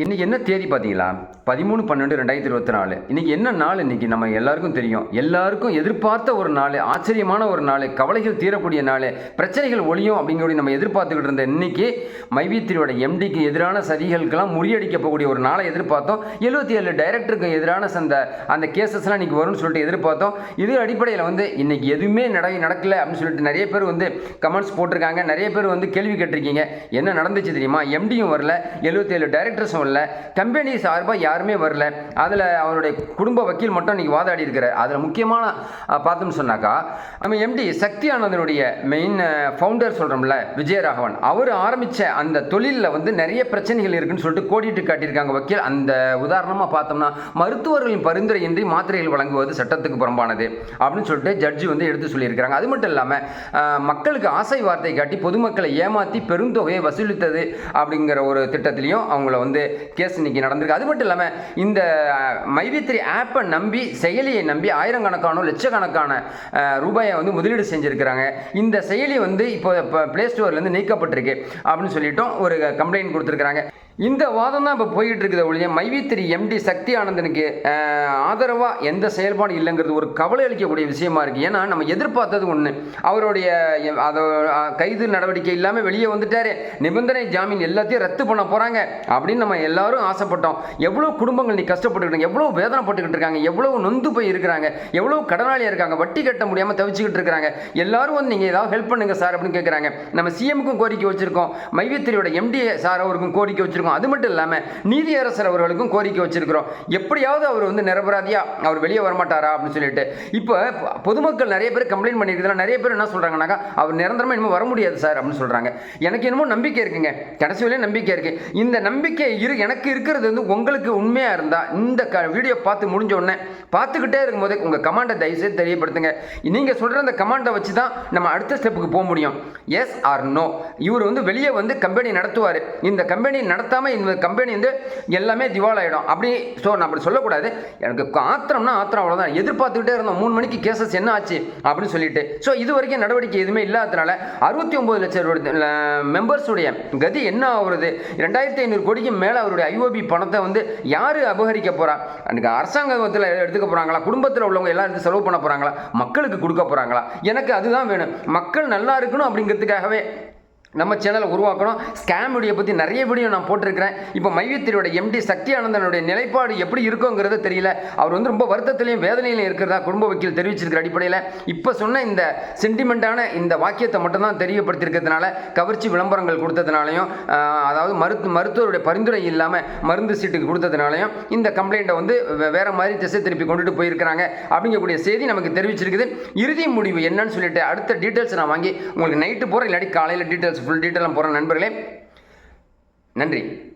இன்றைக்கி என்ன தேதி பார்த்தீங்களா? பதிமூணு பன்னெண்டு ரெண்டாயிரத்தி இருபத்தி நாலு இன்றைக்கி என்ன நாள்? இன்றைக்கி நம்ம எல்லாருக்கும் தெரியும். எல்லாருக்கும் எதிர்பார்த்த ஒரு நாள் ஆச்சரியமான ஒரு நாள் கவலைகள் தீரக்கூடிய நாள் பிரச்சனைகள் ஒழியும் அப்படிங்கிறத நம்ம எதிர்பார்த்துக்கிட்டு இருந்த இன்னைக்கு மைவித்திரியோட எம்டிக்கு எதிரான சதிகளுக்கெல்லாம் முறியடிக்க போகக்கூடிய ஒரு நாளை எதிர்பார்த்தோம். எழுபத்தி ஏழு டைரக்டருக்கு எதிரான அந்த அந்த கேசஸ்லாம் இன்றைக்கி வரும்னு சொல்லிட்டு எதிர்பார்த்தோம். இது அடிப்படையில் வந்து இன்றைக்கி எதுவுமே நட நடக்கலை அப்படின்னு சொல்லிட்டு நிறைய பேர் வந்து கமெண்ட்ஸ் போட்டிருக்காங்க. நிறைய பேர் வந்து கேள்வி கேட்டிருக்கீங்க. என்ன நடந்துச்சு தெரியுமா? எம்டியும் வரல. எழுபத்தி ஏழு டைரக்டர்ஸும் வரல. கம்பெனி சார்பாக யாருமே வரல. அதில் அவருடைய குடும்ப வக்கீல் மட்டும் இன்னைக்கு வாதாடி இருக்கிறார். அதில் முக்கியமான பார்த்தோம்னு சொன்னாக்கா நம்ம எம்டி சக்தி ஆனந்தனுடைய மெயின் ஃபவுண்டர் சொல்கிறோம்ல விஜயராகவன். அவர் ஆரம்பித்த அந்த தொழிலில் வந்து நிறைய பிரச்சனைகள் இருக்குன்னு சொல்லிட்டு கோடிட்டு காட்டியிருக்காங்க வக்கீல். அந்த உதாரணமாக பார்த்தோம்னா மருத்துவர்களின் பரிந்துரையின்றி மாத்திரைகள் வழங்குவது சட்டத்துக்கு புறம்பானது அப்படின்னு சொல்லிட்டு ஜட்ஜி வந்து எடுத்து சொல்லியிருக்கிறாங்க. அது மட்டும் இல்லாமல் மக்களுக்கு ஆசை வார்த்தை காட்டி பொதுமக்களை ஏமாற்றி பெருந்தொகையை வசூலித்தது அப்படிங்கிற ஒரு திட்டத்திலையும் அவங்கள வந்து கேஸ் இன்னைக்கு நடந்திருக்கு. அது மட்டும் இல்லாமல் இந்த மைவித்ரி ஆப்பை நம்பி செயலியை நம்பி ஆயிரக்கணக்கான லட்சக்கணக்கான ரூபாயை வந்து முதலீடு செஞ்சுருக்கிறாங்க. இந்த செயலி வந்து இப்போ இப்போ ப்ளே ஸ்டோர்லேருந்து நீக்கப்பட்டிருக்கு. அப்படின்னு சொல்லிட்டோம் ஒரு கம்ப்ளைண்ட் கொடுத்துருக்குறாங்க. இந்த வாதம் தான் இப்போ போயிட்டு இருக்குது ஒழிய மைவித்திரி எம்டி சக்தி ஆனந்தனுக்கு ஆதரவாக எந்த செயல்பாடும் இல்லைங்கிறது ஒரு கவலை அளிக்கக்கூடிய விஷயமா இருக்குது ஏன்னா நம்ம எதிர்பார்த்தது ஒன்று அவருடைய அதை அதோ கைது நடவடிக்கை இல்லாமல் வெளியே வந்துட்டாரு. நிபந்தனை ஜாமீன் எல்லாத்தையும் ரத்து பண்ண போகிறாங்க அப்படின்னு நம்ம எல்லாரும் ஆசைப்பட்டோம். எவ்வளோ குடும்பங்கள் நீ கஷ்டப்பட்டுக்கிட்டு எவ்வளோ வேதனைப்பட்டுக்கிட்டு இருக்காங்க எவ்வளோ நொந்து போய் இருக்கிறாங்க எவ்வளோ கடனாளியாக இருக்காங்க வட்டி கட்ட முடியாமல் தவிச்சுக்கிட்டு இருக்கிறாங்க. எல்லாரும் வந்து நீங்கள் ஏதாவது ஹெல்ப் பண்ணுங்க சார் அப்படின்னு கேட்குறாங்க நம்ம சிஎம்க்கும் கோரிக்கை வச்சுருக்கோம். மைவித்திரியோட எம்டி சார் அவருக்கும் கோரிக்கை வச்சுருக்கோம். வச்சுருக்கோம். அது மட்டும் இல்லாமல் நீதியரசர் அவர்களுக்கும் கோரிக்கை வச்சுருக்கிறோம். எப்படியாவது அவர் வந்து நிரபராதியா அவர் வெளியே வரமாட்டாரா அப்படின்னு சொல்லிட்டு. இப்போ பொதுமக்கள் நிறைய பேர் கம்ப்ளைண்ட் பண்ணியிருக்கிறதுல நிறைய பேர் என்ன சொல்கிறாங்கனாக்கா அவர் நிரந்தரமாக இனிமேல் வர முடியாது சார் அப்படின்னு சொல்கிறாங்க எனக்கு என்னமோ நம்பிக்கை இருக்குங்க. கடைசி வரையும் நம்பிக்கை இருக்குது இந்த நம்பிக்கை இரு எனக்கு இருக்கிறது வந்து உங்களுக்கு உண்மையாக இருந்தால் இந்த க வீடியோ பார்த்து முடிஞ்ச உடனே பார்த்துக்கிட்டே இருக்கும்போது உங்கள் கமாண்டை தயவுசெய்து தெரியப்படுத்துங்க. நீங்கள் சொல்கிற அந்த கமாண்டை வச்சு தான் நம்ம அடுத்த ஸ்டெப்புக்கு போக முடியும். எஸ் ஆர் நோ இவர் வந்து வெளியே வந்து கம்பெனி நடத்துவார். இந்த கம்பெனி நடத்த நடத்தாமல் இந்த கம்பெனி வந்து எல்லாமே திவாலாயிடும். அப்படி ஸோ நான் அப்படி சொல்லக்கூடாது. எனக்கு ஆத்திரம்னா ஆத்திரம் அவ்வளோதான் எதிர்பார்த்துக்கிட்டே இருந்தோம். மூணு மணிக்கு கேசஸ் என்ன ஆச்சு? அப்படின்னு சொல்லிட்டு. ஸோ இது வரைக்கும் நடவடிக்கை எதுவுமே இல்லாததுனால அறுபத்தி ஒம்பது லட்சம் மெம்பர்ஸுடைய கதி என்ன ஆகுறது? ரெண்டாயிரத்தி ஐநூறு கோடிக்கு மேலே அவருடைய ஐஓபி பணத்தை வந்து யார் அபகரிக்க போகிறா எனக்கு அரசாங்கத்தில் எடுத்துக்க போகிறாங்களா குடும்பத்தில் உள்ளவங்க எல்லாம் எடுத்து செலவு பண்ண போகிறாங்களா மக்களுக்கு கொடுக்க போகிறாங்களா எனக்கு அதுதான் வேணும். மக்கள் நல்லா இருக்கணும் அப்படிங்கிறதுக்காகவே நம்ம சேனலை உருவாக்கணும். ஸ்கேம் வீடியோ பற்றி நிறைய வீடியோ நான் போட்டிருக்கிறேன். இப்போ மையத்திரியோட எம்டி சக்தி ஆனந்தனுடைய நிலைப்பாடு எப்படி இருக்குங்கிறது தெரியல. அவர் வந்து ரொம்ப வருத்தத்திலையும் வேதனையிலையும் இருக்கிறதா குடும்ப வக்கீல் தெரிவிச்சிருக்கிற அடிப்படையில். இப்போ சொன்ன இந்த சென்டிமெண்ட்டான இந்த வாக்கியத்தை மட்டும்தான் தெரியப்படுத்தியிருக்கிறதுனால கவர்ச்சி விளம்பரங்கள் கொடுத்ததுனாலையும் அதாவது மருத்து மருத்துவருடைய பரிந்துரை இல்லாமல் மருந்து சீட்டுக்கு கொடுத்ததுனாலையும் இந்த கம்ப்ளைண்ட்டை வந்து வேறு மாதிரி திசை திருப்பி கொண்டுட்டு போயிருக்கிறாங்க. அப்படிங்கக்கூடிய செய்தி நமக்கு தெரிவிச்சிருக்குது. இறுதி முடிவு என்னன்னு சொல்லிட்டு அடுத்த டீட்டெயில்ஸ் நான் வாங்கி உங்களுக்கு நைட்டு போகிறேன் இல்லாட்டி காலையில் டீட்டெயில்ஸ் ஃபுல் டீட்டெயிலாம் போகிறேன் நண்பர்களே. நன்றி.